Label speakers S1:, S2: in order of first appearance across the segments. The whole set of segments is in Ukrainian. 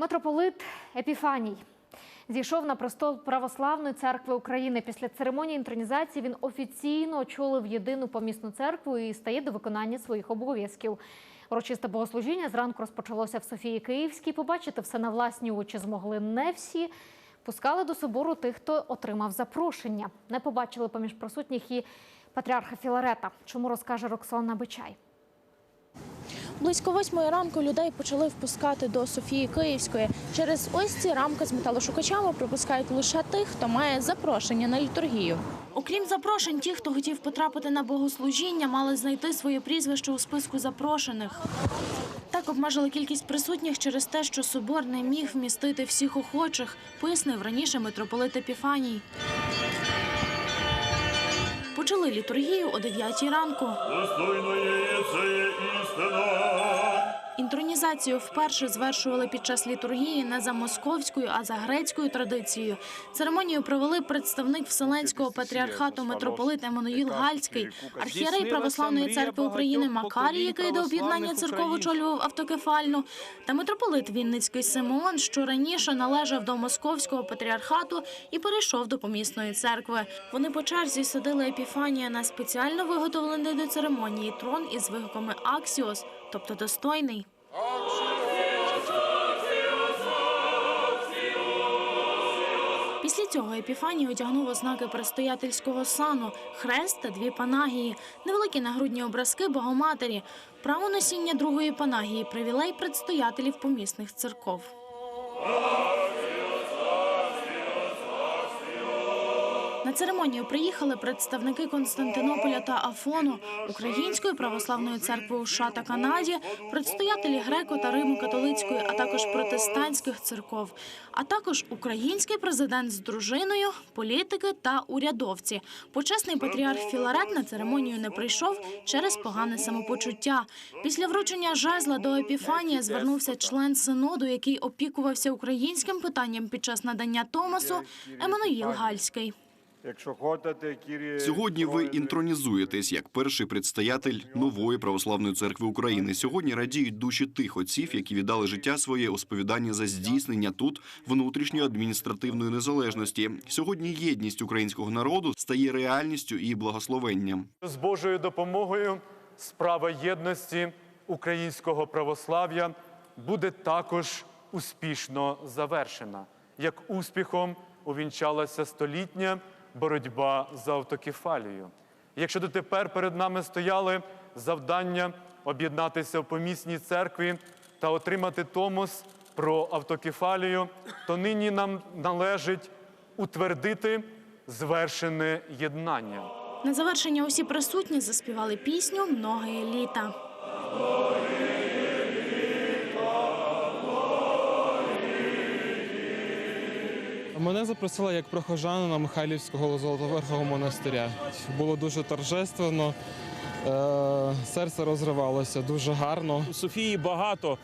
S1: Митрополит Епіфаній зійшов на престол Православної церкви України. Після церемонії інтронізації він офіційно очолив єдину помісну церкву і стає до виконання своїх обов'язків. Урочисте богослужіння зранку розпочалося в Софії Київській. Побачити все на власні очі змогли не всі. Пускали до собору тих, хто отримав запрошення. Не побачили поміж присутніх і патріарха Філарета. Чому розкаже Роксолана Бичай?
S2: Близько восьмої ранку людей почали впускати до Софії Київської. Через ось ці рамки з металошукачами пропускають лише тих, хто має запрошення на літургію. Окрім запрошень, ті, хто хотів потрапити на богослужіння, мали знайти своє прізвище у списку запрошених. Так обмежили кількість присутніх через те, що собор не міг вмістити всіх охочих, пояснив раніше митрополит Епіфаній. Почали літургію о 9 ранку.
S3: Достойно є це істина.
S2: Інтронізацію вперше звершували під час літургії не за московською, а за грецькою традицією. Церемонію провели представник Вселенського патріархату митрополит Еммануїл Гальський, архієрей Православної церкви України Макарій, який до об'єднання церков очолював автокефальну, та митрополит Вінницький Симеон, що раніше належав до московського патріархату і перейшов до помісної церкви. Вони по черзі садили епіфанія на спеціально виготовлений до церемонії трон із вигуками Аксіос, тобто достойний. Цього Епіфаній одягнув ознаки предстоятельського сану, хрест та дві панагії, невеликі нагрудні образки Богоматері, право носіння другої панагії, привілей предстоятелів помісних церков. На церемонію приїхали представники Константинополя та Афону, Української православної церкви у США та Канаді, предстоятелі греко та Римо-католицької, а також протестантських церков, а також український президент з дружиною, політики та урядовці. Почесний патріарх Філарет на церемонію не прийшов через погане самопочуття. Після вручення жезла до Епіфанія звернувся член синоду, який опікувався українським питанням під час надання Томасу, Еммануїл Гальський.
S4: Якщо хочете, Кірі...
S5: Сьогодні ви інтронізуєтесь як перший предстоятель нової православної церкви України. Сьогодні радіють душі тих отців, які віддали життя своє у сповіданні за здійснення тут внутрішньої адміністративної незалежності. Сьогодні єдність українського народу стає реальністю і благословенням.
S4: З Божою допомогою справа єдності українського православ'я буде також успішно завершена. Як успіхом увінчалася столітня боротьба за автокефалію. Якщо дотепер перед нами стояли завдання об'єднатися в помісній церкві та отримати томос про автокефалію, то нині нам належить утвердити звершене єднання.
S2: На завершення усі присутні заспівали пісню «Многоє літа».
S6: Мене запросили як прохожанина Михайлівського Золотоверхого монастиря. Було дуже торжественно, е, серце розривалося дуже гарно.
S7: У Софії багато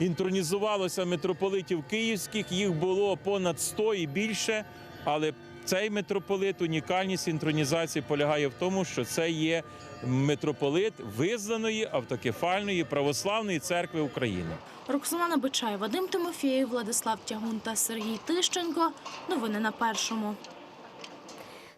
S7: інтронізувалося митрополитів київських, їх було понад 100 і більше, але цей митрополит, унікальність інтронізації полягає в тому, що це є митрополит визнаної автокефальної православної церкви України.
S2: Роксолана Бичай, Вадим Тимофєєв, Владислав Тягун та Сергій Тищенко. Новини на першому.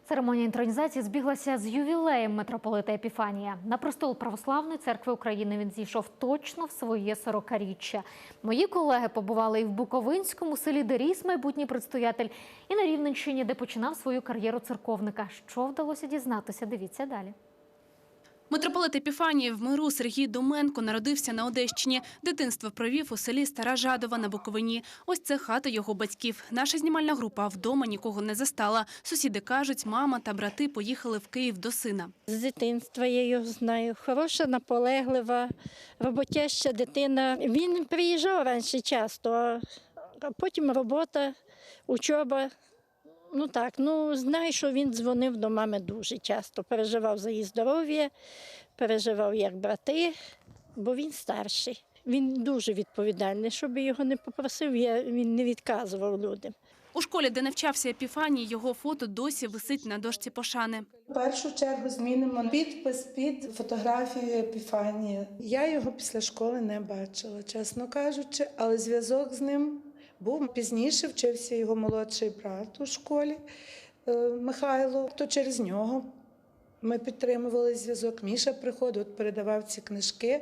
S1: Церемонія інтронізації збіглася з ювілеєм митрополита Епіфанія. На престол Православної церкви України він зійшов точно в своє 40-річчя. Мої колеги побували і в Буковинському селі Деріс, майбутній предстоятель, і на Рівненщині, де починав свою кар'єру церковника. Що вдалося дізнатися? Дивіться далі.
S8: Митрополит Епіфаній в миру Сергій Доменко народився на Одещині. Дитинство провів у селі Стара Жадова на Буковині. Ось це хата його батьків. Наша знімальна група вдома нікого не застала. Сусіди кажуть, мама та брати поїхали в Київ до сина.
S9: З дитинства я його знаю. Хороша, наполеглива, роботяща дитина. Він приїжджав раніше часто, а потім робота, учоба. Ну так, ну знаю, що він дзвонив до мами дуже часто. Переживав за її здоров'я, переживав як брати, бо він старший. Він дуже відповідальний. Щоб його не попросив, я, він не відказував людям.
S8: У школі, де навчався Епіфаній, його фото досі висить на дошці пошани.
S10: В першу чергу змінимо підпис під фотографією Епіфанія. Я його після школи не бачила, чесно кажучи, але зв'язок з ним був. Пізніше вчився його молодший брат у школі е, Михайло, то через нього. Ми підтримували зв'язок. Міша приходив, передавав ці книжки,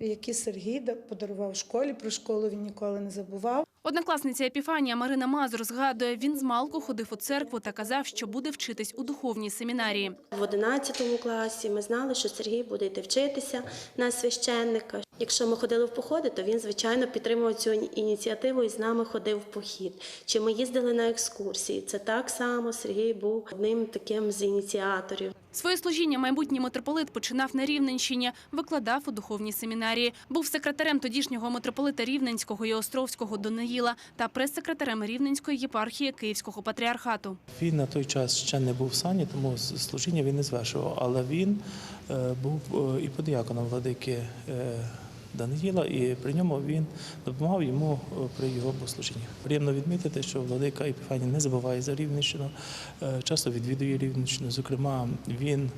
S10: які Сергій подарував школі. Про школу він ніколи не забував.
S8: Однокласниця Епіфанія Марина Мазур згадує, він з малку ходив у церкву та казав, що буде вчитись у духовній семінарії.
S11: В 11 класі ми знали, що Сергій буде йти вчитися на священника. Якщо ми ходили в походи, то він, звичайно, підтримував цю ініціативу і з нами ходив в похід. Чи ми їздили на екскурсії? Це так само Сергій був одним таким з ініціаторів.
S8: Своє служіння майбутній митрополит починав на Рівненщині, викладав у духовній семінарії. Був секретарем тодішнього митрополита Рівненського і Островського Донаїла та прес-секретарем Рівненської єпархії Київського патріархату.
S12: Він на той час ще не був в сані, тому служіння він не звершував. Але він е, був е, і подіяконом владики е, Даниїла, і при ньому він допомагав йому е, при його послуженні. Приємно відмітити, що владика Епіфаній не забуває за Рівненщину, е, часто відвідує Рівненщину. Зокрема, він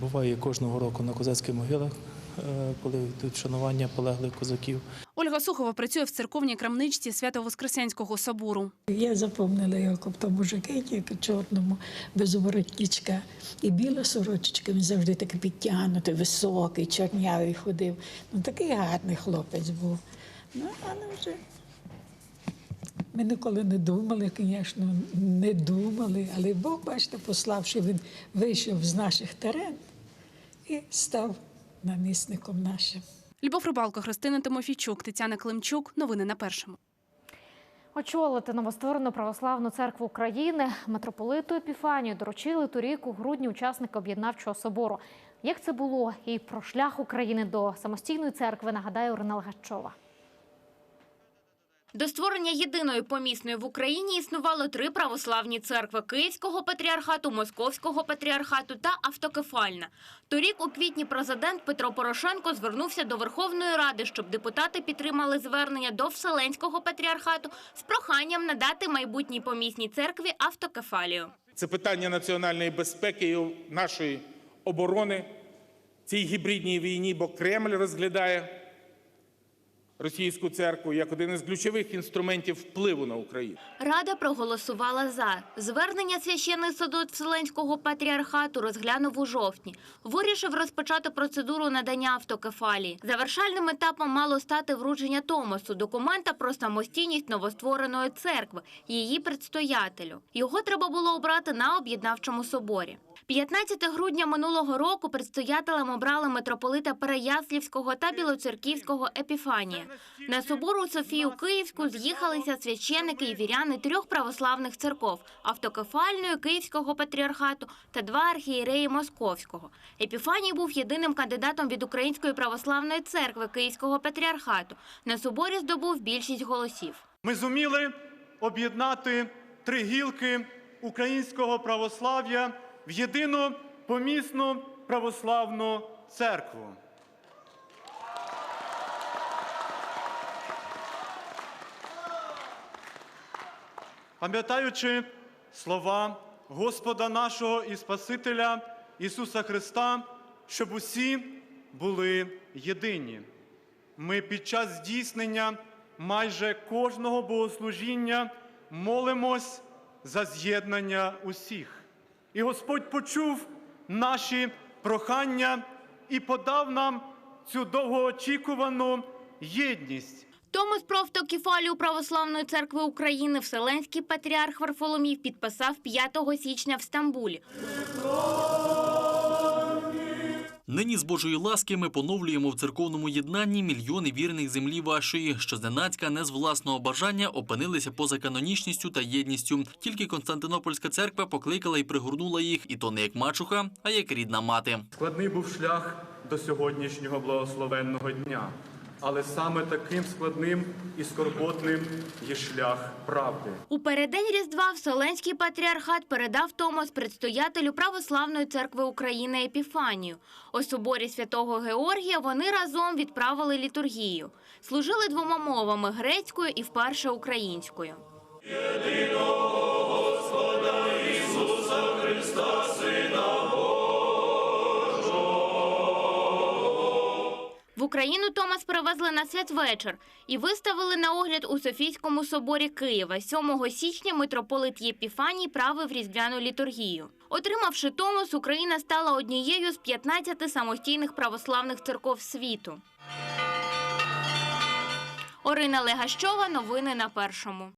S12: буває кожного року на козацьких могилах, коли йдуть вшанування полеглих козаків.
S8: Ольга Сухова працює в церковній крамничці Свято-Воскресенського собору.
S13: Я запомнила його в тому жакеті чорному, без воротничка. І біла сорочечка, він завжди такий підтягнутий, високий, чорнявий ходив. Ну, такий гарний хлопець був. Ну, але вже ми ніколи не думали, звісно, не думали, але Бог, бачите, послав, що він вийшов з наших терен і став намісником нашим.
S8: Любов Рибалко, Христина Тимофійчук, Тетяна Климчук. Новини на першому.
S1: Очолити новостворену православну церкву України митрополиту Епіфанію доручили торік у грудні учасники об'єднавчого собору. Як це було і про шлях України до самостійної церкви нагадає Орина Легачова.
S14: До створення єдиної помісної в Україні існувало три православні церкви – Київського патріархату, Московського патріархату та Автокефальна. Торік у квітні президент Петро Порошенко звернувся до Верховної Ради, щоб депутати підтримали звернення до Вселенського патріархату з проханням надати майбутній помісній церкві автокефалію.
S15: Це питання національної безпеки і нашої оборони цій гібридній війні, бо Кремль розглядає російську церкву як один із ключових інструментів впливу на Україну.
S14: Рада проголосувала за. Звернення священний судот Вселенського патріархату розглянув у жовтні. Вирішив розпочати процедуру надання автокефалії. Завершальним етапом мало стати вручення Томосу, документа про самостійність новоствореної церкви, її предстоятелю. Його треба було обрати на об'єднавчому соборі. 15 грудня минулого року предстоятелем обрали митрополита Переяслівського та Білоцерківського Епіфанія. На собору Софію Київську з'їхалися священники і віряни трьох православних церков – автокефальної, Київського патріархату та два архієреї Московського. Епіфаній був єдиним кандидатом від Української православної церкви Київського патріархату. На соборі здобув більшість голосів.
S4: Ми зуміли об'єднати три гілки українського православ'я в єдину помісну православну церкву. Пам'ятаючи слова Господа нашого і Спасителя Ісуса Христа, щоб усі були єдині. Ми під час здійснення майже кожного богослужіння молимось за з'єднання усіх. І Господь почув наші прохання і подав нам цю довгоочікувану єдність.
S14: Томос про автокефалію Православної церкви України Вселенський патріарх Варфоломій підписав 5 січня в Стамбулі.
S16: Нині з Божої ласки ми поновлюємо в церковному єднанні мільйони вірних землі вашої, що зненацька не з власного бажання опинилися поза канонічністю та єдністю. Тільки Константинопольська церква покликала і пригорнула їх, і то не як мачуха, а як рідна мати.
S4: Складний був шлях до сьогоднішнього благословенного дня, але саме таким складним і скорботним є шлях правди.
S14: У переддень Різдва Вселенський патріархат передав Томос предстоятелю Православної церкви України Епіфанію. У соборі святого Георгія вони разом відправили літургію. Служили двома мовами – грецькою і вперше українською. В Україну Томас привезли на святвечір і виставили на огляд у Софійському соборі Києва. 7 січня митрополит Єпіфаній правив різдвяну літургію. Отримавши Томас, Україна стала однією з 15 самостійних православних церков світу. Орина Легащова. Новини на першому.